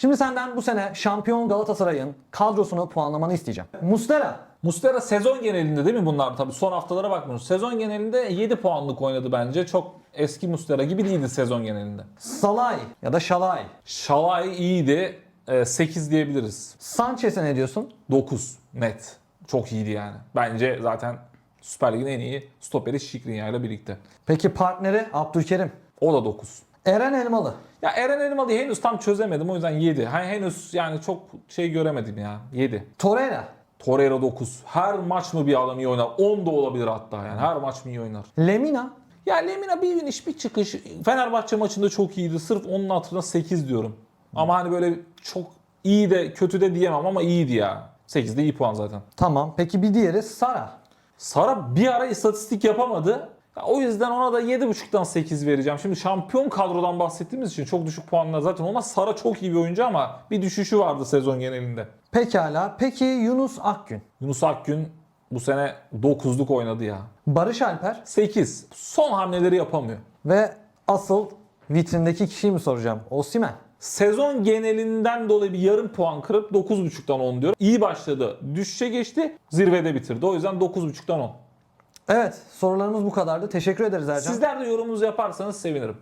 Şimdi senden bu sene şampiyon Galatasaray'ın kadrosunu puanlamanı isteyeceğim. Mustera Mustera sezon genelinde değil mi bunlar? Tabii son haftalara bakmıyoruz. Sezon genelinde 7 puanlık oynadı bence. Çok eski Mustera gibi değildi sezon genelinde. Salay ya da Şalay. Şalay iyiydi. 8 diyebiliriz. Sanchez'e ne diyorsun? 9 net. Çok iyiydi yani. Bence zaten Süper Lig'in en iyi stoperi Şikrinya ile birlikte. Peki partneri Abdülkerim. O da 9. Eren Elmalı. Ya Eren Elmalı'yı henüz tam çözemedim o yüzden 7. Hani henüz yani çok şey göremedim ya. 7. Torreira. Torreira 9. Her maç mı bir adam iyi oynar? 10 da olabilir hatta yani. Her maç mı iyi oynar? Lemina. Ya Lemina bir iniş bir çıkış. Fenerbahçe maçında çok iyiydi. Sırf onun hatırına 8 diyorum. Ama hani böyle çok iyi de kötü de diyemem ama iyiydi ya. 8 de iyi puan zaten. Tamam. Peki bir diğeri Sara. Sara bir ara istatistik yapamadı. O yüzden ona da 7.5'tan 8 vereceğim. Şimdi şampiyon kadrodan bahsettiğimiz için çok düşük puanlar zaten. Ona Sara çok iyi bir oyuncu ama bir düşüşü vardı sezon genelinde. Pekala. Peki Yunus Akgün. Yunus Akgün bu sene 9'luk oynadı ya. Barış Alper. 8. Son hamleleri yapamıyor. Ve asıl vitrindeki kişiyi mi soracağım? Osimhen. Sezon genelinden dolayı bir yarım puan kırıp 9.5'tan 10 diyor. İyi başladı. Düşüşe geçti. Zirvede bitirdi. O yüzden 9.5'tan 10. Evet sorularımız bu kadardı. Teşekkür ederiz Ercan. Sizler de yorumunuzu yaparsanız sevinirim.